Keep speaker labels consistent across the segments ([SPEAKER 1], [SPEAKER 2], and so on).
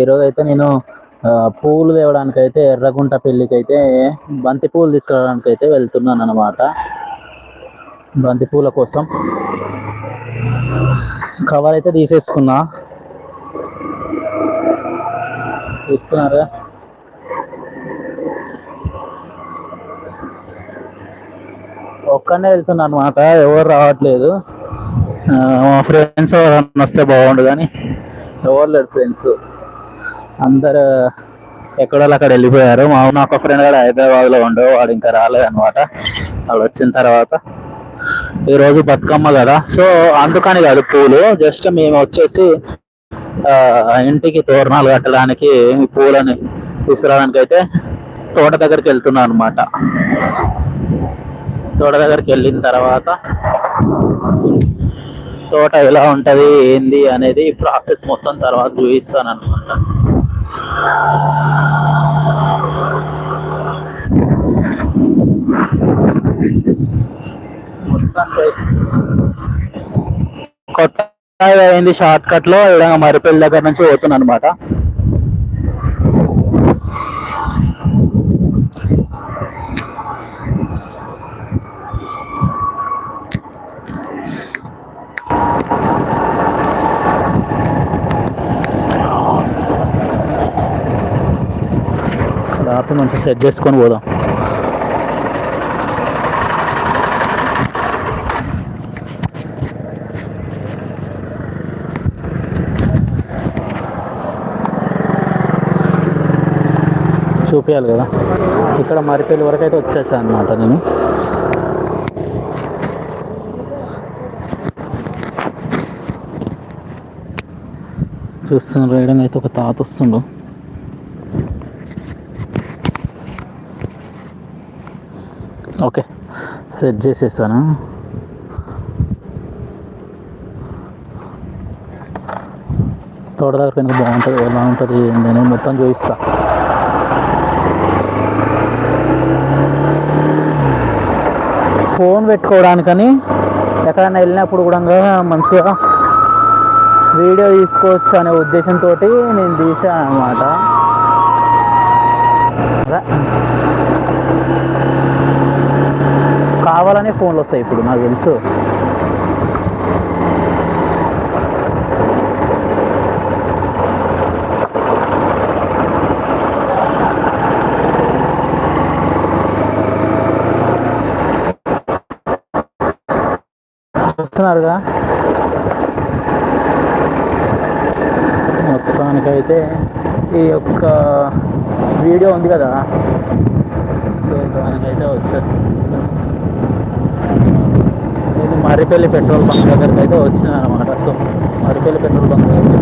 [SPEAKER 1] ఈరోజు అయితే నేను పూలు తేవడానికి అయితే ఎర్రగుంట పెళ్ళికి అయితే బంతి పూలు తీసుకురావడానికి అయితే వెళ్తున్నాను అనమాట బంతి పూల కోసం. కవర్ అయితే తీసేసుకున్నా. చూస్తున్నారా? ఒక్కనే వెళ్తున్నా అనమాట ఎవరు రావట్లేదు. మా ఫ్రెండ్స్ ఎవరన్నా వస్తే బాగుండు కానీ ఎవరు లేరు ఫ్రెండ్స్. అందరు ఎక్కడో అక్కడ వెళ్ళిపోయారు. మా నాకు ఒక ఫ్రెండ్ కూడా హైదరాబాద్లో ఉండు వాడు ఇంకా రాలేదనమాట వాళ్ళు వచ్చిన తర్వాత ఈ రోజు బతుకమ్మ కదా. సో అందుకని కాదు పూలు. జస్ట్ మేము వచ్చేసి ఇంటికి తోరణాలు కట్టడానికి పూలని తీసుకురావడానికి అయితే తోట దగ్గరికి వెళ్తున్నాను అనమాట తోట దగ్గరికి వెళ్ళిన తర్వాత తోట ఎలా ఉంటుంది ఏంది అనేది ప్రాసెస్ మొత్తం తర్వాత చూపిస్తాను అనమాట కొత్త అయింది షార్ట్ కట్లో విధంగా మరిపల్లి దగ్గర నుంచి పోతున్నాను అనమాట ఆపి మంచిగా సెట్ చేసుకొని పోదాం. చూపించాలి కదా. ఇక్కడ మరిపేలు వరకు అయితే వచ్చేసాను అనమాట నేను. చూస్తున్న రైడింగ్ అయితే ఒక తాత వస్తుండు. ఓకే. సెట్ చేసేస్తాను? తోట దగ్గర కనుక బాగుంటుంది ఎలా ఉంటుంది నేను మొత్తం చూపిస్తా. ఫోన్ పెట్టుకోవడానికని ఎక్కడైనా వెళ్ళినప్పుడు కూడా మంచిగా వీడియో తీసుకోవచ్చు అనే ఉద్దేశంతో నేను తీసాను అనమాట కావాలనే ఫోన్లు వస్తాయి ఇప్పుడు నాకు తెలుసు. చూస్తున్నారుగా మొత్తానికైతే ఈ యొక్క వీడియో ఉంది కదా? సో దానికైతే వచ్చేస్తుంది మరిపల్లి పెట్రోల్ బంక్ దగ్గరికి అయితే వచ్చినాను అనమాట సో మరిపల్లి పెట్రోల్ బంక్ దగ్గర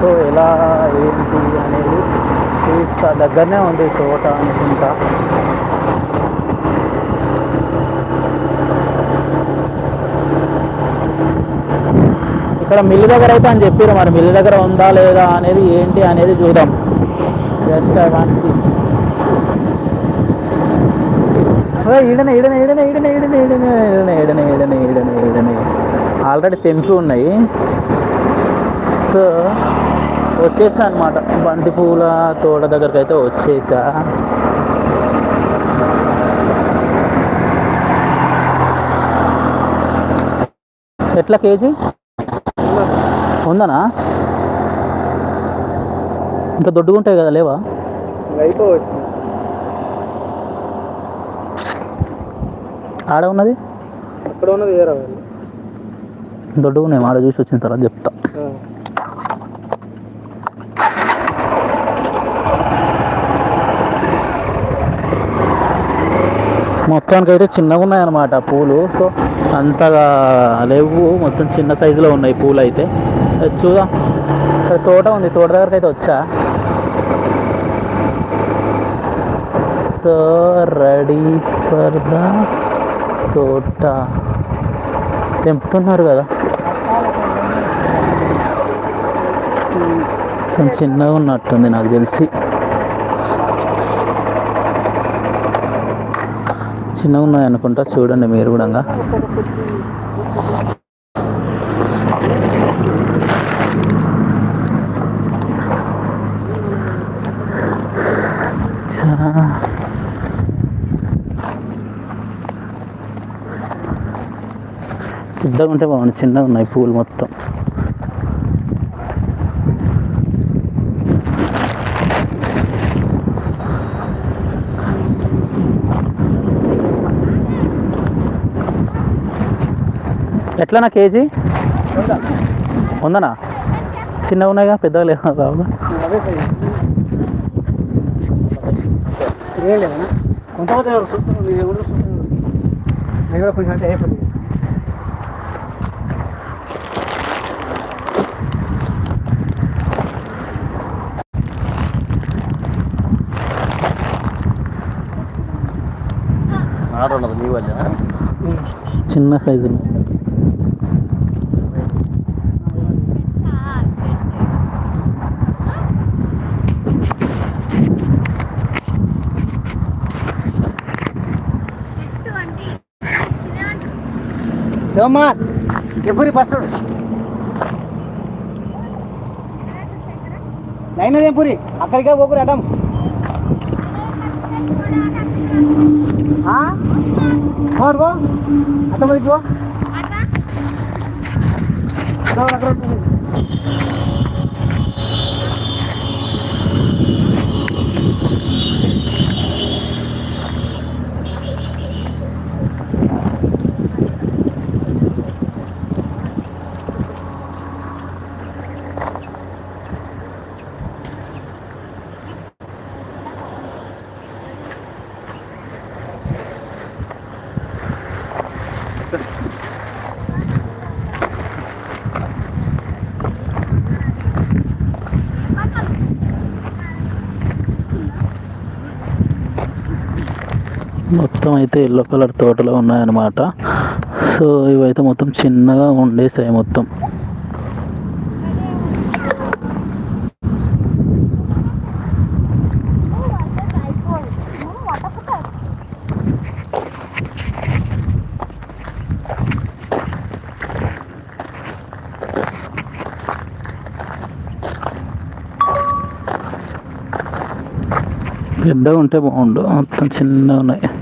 [SPEAKER 1] సో ఎలా ఏంటి అనేది చూస్తా. దగ్గరనే ఉంది తోట అనుకుంటా. ఇక్కడ మిల్లు దగ్గర అయితే అని చెప్పారు మరి మిల్లు దగ్గర ఉందా లేదా అనేది ఏంటి అనేది చూద్దాం జస్ట్ ఈడనే ఈడనే ఈడనే ఈడనే ఈడనే ఈడనే ఈడనే ఈడనే ఈడనే ఈడనే ఈడనే ఆల్రెడీ తెంపి ఉన్నాయి సో వచ్చేసా అనమాట బంతి పూల తోట దగ్గరికి అయితే వచ్చేసా ఎట్లా కేజీ ఉందనా? ఇంకా దొడ్డుగా ఉంటాయి కదా లేవా?
[SPEAKER 2] అయిపోవచ్చు
[SPEAKER 1] ఆడ ఉన్నది?
[SPEAKER 2] అక్కడ ఉన్నది వేరే వాళ్ళు.
[SPEAKER 1] దొడ్డుగా ఉన్నాయి ఆడ చూసి వచ్చిన తర్వాత చెప్తా. మొత్తానికి అయితే చిన్నగా ఉన్నాయన్నమాట పూలు. సో అంతగా లేవు. మొత్తం చిన్న సైజులో ఉన్నాయి పూలు అయితే చూద్దాం. ఇక్కడ తోట ఉంది తోట దగ్గరికి అయితే వచ్చా? సో రెడీ ఫర్ ద తోట. తెంపుతున్నారు కదా. కొంచెం చిన్నగా ఉన్నట్టుంది నాకు తెలిసి. చిన్నగా ఉన్నాయి అనుకుంటా చూడండి మీరు కూడా. పెద్దగా ఉంటే బాగుంది చిన్నగా ఉన్నాయి పూలు మొత్తం. ఎట్లనా కేజీ? ఉందనా చిన్నగా ఉన్నాయిగా పెద్దగా లేదు బాబు?
[SPEAKER 2] కొంత సైజు ఏం లేదా కొంతమంది ఎవరు చూస్తున్నారు మీరు ఎవరు చూస్తున్నారు నేను కూడా కొంచెం అంటే అయిపోయింది
[SPEAKER 1] చిన్న సైజు
[SPEAKER 2] ఏమమ్మా ఎప్పుడు బస్సు లైన్ అదే పూరి అక్కడికే పోపురి Horbo? Atau mau dibuang? Apa? Atau lakukan ini?
[SPEAKER 1] మొత్తం అయితే ఎల్లో కలర్ తోటలో ఉన్నాయన్నమాట. సో ఇవైతే మొత్తం చిన్నగా ఉండేసాయి మొత్తం. పెద్దగా ఉంటే బాగుండు. మొత్తం చిన్నగా ఉన్నాయి.